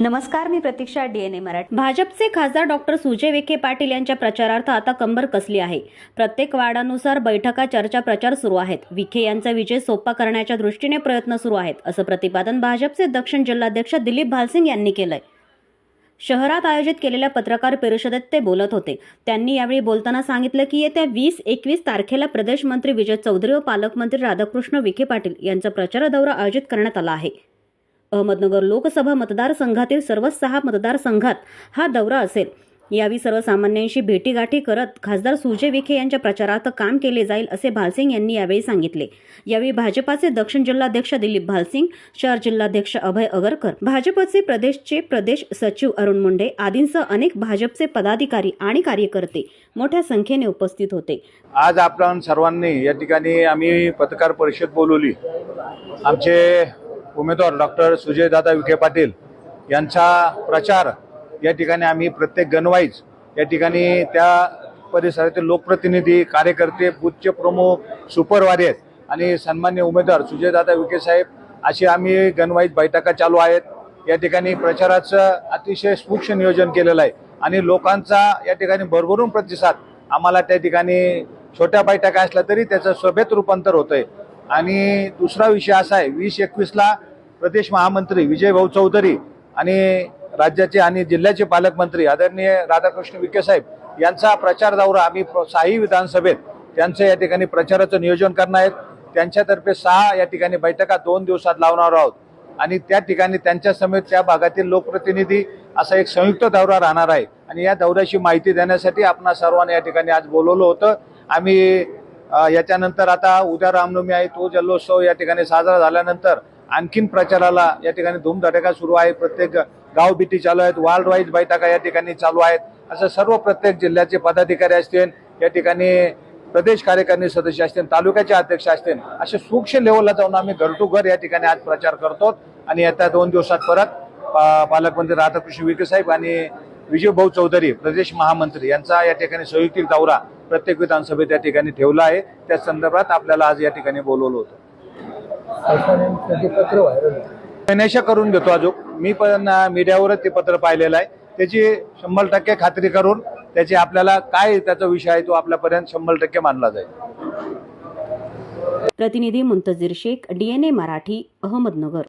नमस्कार मी प्रतीक्षा डीएनए मराठी. भाजपचे खासदार डॉक्टर सुजय विखे पाटील यांच्या प्रचारार्थ आता कंबर कसली आहे? प्रत्येक वार्डानुसार बैठका चर्चा प्रचार सुरू आहेत. विखे यांचा विजय सोपा करण्याच्या दृष्टीने प्रयत्न सुरू आहेत असं प्रतिपादन भाजपचे दक्षिण जिल्हाध्यक्ष दिलीप भालसिंग यांनी केलंय. शहरात आयोजित केलेल्या पत्रकार परिषदेत ते बोलत होते. त्यांनी यावेळी बोलताना सांगितलं की येत्या वीस एकवीस तारखेला प्रदेश मंत्री विजय चौधरी व पालकमंत्री राधाकृष्ण विखे पाटील यांचा प्रचार दौरा आयोजित करण्यात आला आहे. अहमदनगर लोकसभा मतदारसंघातील सर्व सहा मतदारसंघात हा दौरा असेल. यावेळी सर्वसामान्यांशी भेटीगाठी करत खासदार सुजय विखे यांच्या प्रचारात काम केले जाईल असे भालसिंग यांनी यावेळी सांगितले. यावेळी भाजपाचे दक्षिण जिल्हाध्यक्ष दिलीप भालसिंग शहर जिल्हाध्यक्ष अभय अगरकर भाजपचे प्रदेशचे प्रदेश सचिव अरुण मुंडे आदींसह अनेक भाजपचे पदाधिकारी आणि कार्यकर्ते मोठ्या संख्येने उपस्थित होते. आज आपण सर्वांनी या ठिकाणी आम्ही पत्रकार परिषद बोलवली. आमचे उमेदवार डॉक्टर सुजयदादा विखे पाटील यांचा प्रचार या ठिकाणी आम्ही प्रत्येक गणवाईज या ठिकाणी त्या परिसरातील लोकप्रतिनिधी कार्यकर्ते उच्च प्रमुख सुपरवारी आणि सन्मान्य उमेदवार सुजयदादा विखे साहेब अशी आम्ही गणवाईज बैठका चालू आहेत. या ठिकाणी प्रचाराचं अतिशय सूक्ष्म नियोजन केलेलं आहे आणि लोकांचा या ठिकाणी भरभरून प्रतिसाद आम्हाला त्या ठिकाणी छोट्या बैठका असल्या तरी त्याचं सभेत रूपांतर होतंय. आणि दुसरा विषय असा आहे वीस एकवीसला प्रदेश महामंत्री विजय भाऊ चौधरी आणि राज्याचे आणि जिल्ह्याचे पालकमंत्री आदरणीय राधाकृष्ण विखे साहेब यांचा प्रचार दौरा आम्ही प- साही विधानसभेत त्यांचं या ठिकाणी प्रचाराचं नियोजन करणार आहेत. त्यांच्यातर्फे सहा या ठिकाणी बैठका दोन दिवसात लावणार आहोत. आणि त्या ठिकाणी त्यांच्या समेत त्या भागातील लोकप्रतिनिधी असा एक संयुक्त दौरा राहणार आहे. आणि या दौऱ्याची माहिती देण्यासाठी आपण सर्वांना या ठिकाणी आज बोलवलं होतं. आम्ही याच्यानंतर आता उद्या रामनवमी आहे तो जल्लोत्सव या ठिकाणी साजरा झाल्यानंतर आणखीन प्रचाराला या ठिकाणी धूमधडका सुरू आहे. प्रत्येक गाव बिटी चालू आहेत वार्ड वाईज बैठका या ठिकाणी चालू आहेत. असं सर्व प्रत्येक जिल्ह्याचे पदाधिकारी असतील या ठिकाणी प्रदेश कार्यकारिणी सदस्य असतील तालुक्याचे अध्यक्ष असतील असे सूक्ष्म लेवलला जाऊन आम्ही घर टू घर या ठिकाणी आज प्रचार करतो. आणि येत्या दोन दिवसात परत पालकमंत्री राधाकृष्ण विखे साहेब आणि विजयभाऊ चौधरी प्रदेश महामंत्री यांचा या ठिकाणी संयुक्तिक दौरा प्रत्येक विधानसभेत या ठिकाणी ठेवला आहे. त्या संदर्भात आपल्याला आज या ठिकाणी बोलवलं होतं. शासनाने करून घेतो अजून मी पण मीडियावरच ते पत्र पाहिलेलं आहे. त्याची शंभर टक्के खात्री करून त्याची आपल्याला काय त्याचा विषय आहे तो आपल्यापर्यंत शंभर टक्के मानला जाईल. प्रतिनिधी मुंतजीर शेख डीएनए मराठी अहमदनगर.